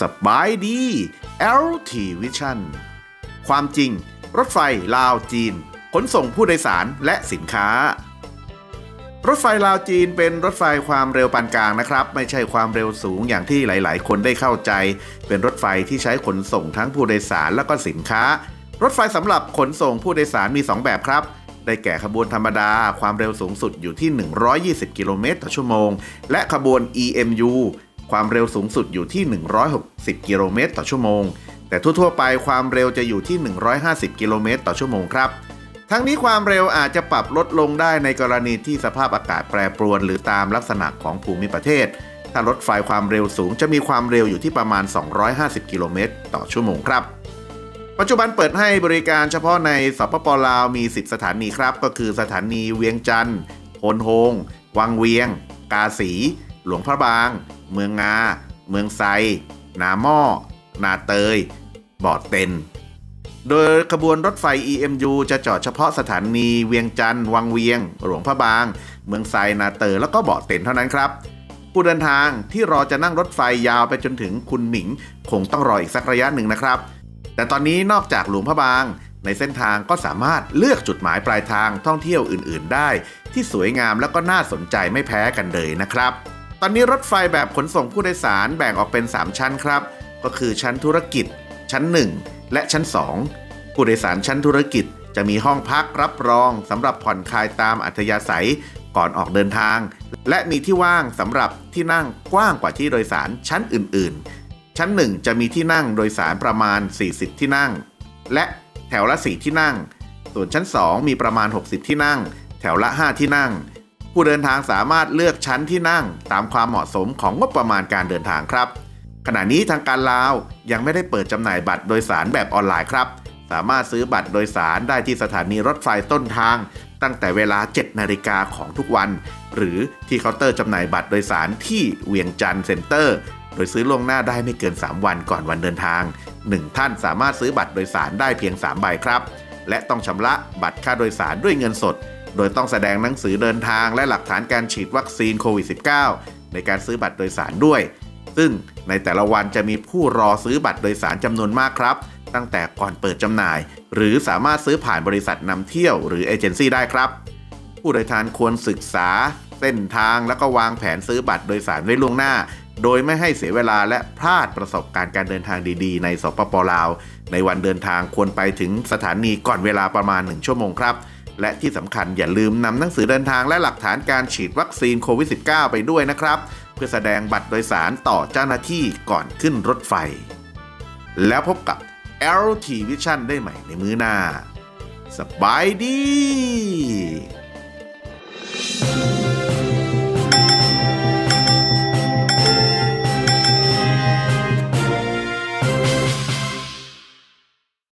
สบายดี LT Vision ความจริง รถไฟลาวจีน ขนส่งผู้โดยสารและสินค้า รถไฟลาวจีนเป็นรถไฟความเร็วปานกลางนะครับ ไม่ใช่ความเร็วสูงอย่างที่หลาย ๆ คนได้เข้าใจ เป็นรถไฟที่ใช้ขนส่งทั้งผู้โดยสารและก็สินค้า รถไฟสำหรับขนส่งผู้โดยสารมี 2 แบบครับ ได้แก่ขบวนธรรมดาความเร็วสูงสุดอยู่ที่ 120 กิโลเมตรต่อชั่วโมง และขบวน EMU ความเร็วสูงสุดอยู่ที่ 160 กิโลเมตรต่อชั่วโมง แต่ทั่วๆ ไปความเร็วจะอยู่ที่ 150 กิโลเมตรต่อชั่วโมงครับ ทั้งนี้ความเร็วอาจจะปรับลดลงได้ในกรณีที่สภาพอากาศแปรปรวน หรือตามลักษณะของภูมิประเทศ ถ้ารถไฟความเร็วสูงจะมีความเร็วอยู่ที่ประมาณ 250 กิโลเมตรต่อชั่วโมงครับ ปัจจุบันเปิดให้บริการเฉพาะในสปปลาวมี 10 สถานีครับ ก็คือสถานีเวียงจันทร์โพนโฮง วังเวียง กาสี หลวงพระบาง เมืองงา เมืองไซ นาหม้อ นาเตยบ่อเต็น โดยขบวนรถไฟ EMU จะจอดเฉพาะสถานีเวียงจันทร์ วังเวียง หลวงพระบาง เมืองไซ นาเตอร์แล้วก็บาะเต็นเท่านั้นครับผู้เดินทางที่รอจะนั่งรถไฟยาวไปจนถึงคุณหมิง คงต้องรออีกสักระยะหนึ่งนะครับ แต่ตอนนี้นอกจากหลวงพระบาง ในเส้นทางก็สามารถเลือกจุดหมายปลายทางท่องเที่ยวอื่น ๆ ได้ ที่สวยงามแล้วก็น่าสนใจไม่แพ้กันเลยนะครับ ตอนนี้รถไฟแบบขนส่งผู้โดยสารแบ่งออกเป็น 3 ชั้นครับ ก็คือชั้นธุรกิจ ชั้น 1 และชั้น 2 ผู้โดยสารชั้นธุรกิจจะมีห้องพักรับรองสำหรับผ่อนคลายตามอัธยาศัยก่อนออกเดินทาง และมีที่ว่างสำหรับที่นั่งกว้างกว่าที่โดยสารชั้นอื่น ๆ ชั้น 1 จะมีที่นั่งโดยสารประมาณ 40 ที่นั่ง และแถวละ 4 ที่นั่ง ส่วนชั้น 2 มีประมาณ 60 ที่นั่ง แถวละ 5 ที่นั่ง ผู้เดินทางสามารถเลือกชั้นที่นั่งตามความเหมาะสมของงบประมาณการเดินทางครับ ขณะนี้ทางการลาวยังไม่ได้เปิดจำหน่ายบัตรโดยสารแบบออนไลน์ครับ สามารถซื้อบัตรโดยสารได้ที่สถานีรถไฟต้นทาง ตั้งแต่เวลา 7 นาฬิกาของทุกวัน หรือที่เคาน์เตอร์จำหน่ายบัตรโดยสารที่เวียงจันทร์เซ็นเตอร์ ดยซื้อล่วงหน้าได้ไม่เกิน 3 วันก่อนวันเดินทาง 1 ท่านสามารถซื้อบัตรโดยสารได้เพียง 3 ใบครับ และต้องชำระบัตรค่าโดยสารด้วยเงินสด โดยต้องแสดงหนังสือเดินทางและหลักฐานการฉีดวัคซีนโควิด -19 ในการซื้อบัตรโดยสารด้วย ซึ่งในแต่ละวันจะมีผู้รอซื้อบัตรโดยสารจำนวนมากครับ ตั้งแต่ก่อนเปิดจำหน่าย หรือสามารถซื้อผ่านบริษัทนำเที่ยวหรือเอเจนซี่ได้ครับ ผู้โดยสารควรศึกษาเส้นทางแล้วก็วางแผนซื้อบัตรโดยสารไว้ล่วงหน้า โดยไม่ให้เสียเวลาและพลาดประสบการณ์การเดินทางดีๆ ในสปปลาว ในวันเดินทางควรไปถึงสถานีก่อนเวลาประมาณ 1 ชั่วโมงครับ และที่สำคัญอย่าลืมนำหนังสือเดินทางและหลักฐานการฉีดวัคซีนโควิด -19 ไปด้วยนะครับ เพื่อแสดงบัตรโดยสารต่อเจ้าหน้าที่ก่อนขึ้นรถไฟ แล้วพบกับ LT Vision ได้ใหม่ในมื้อหน้า สบายดี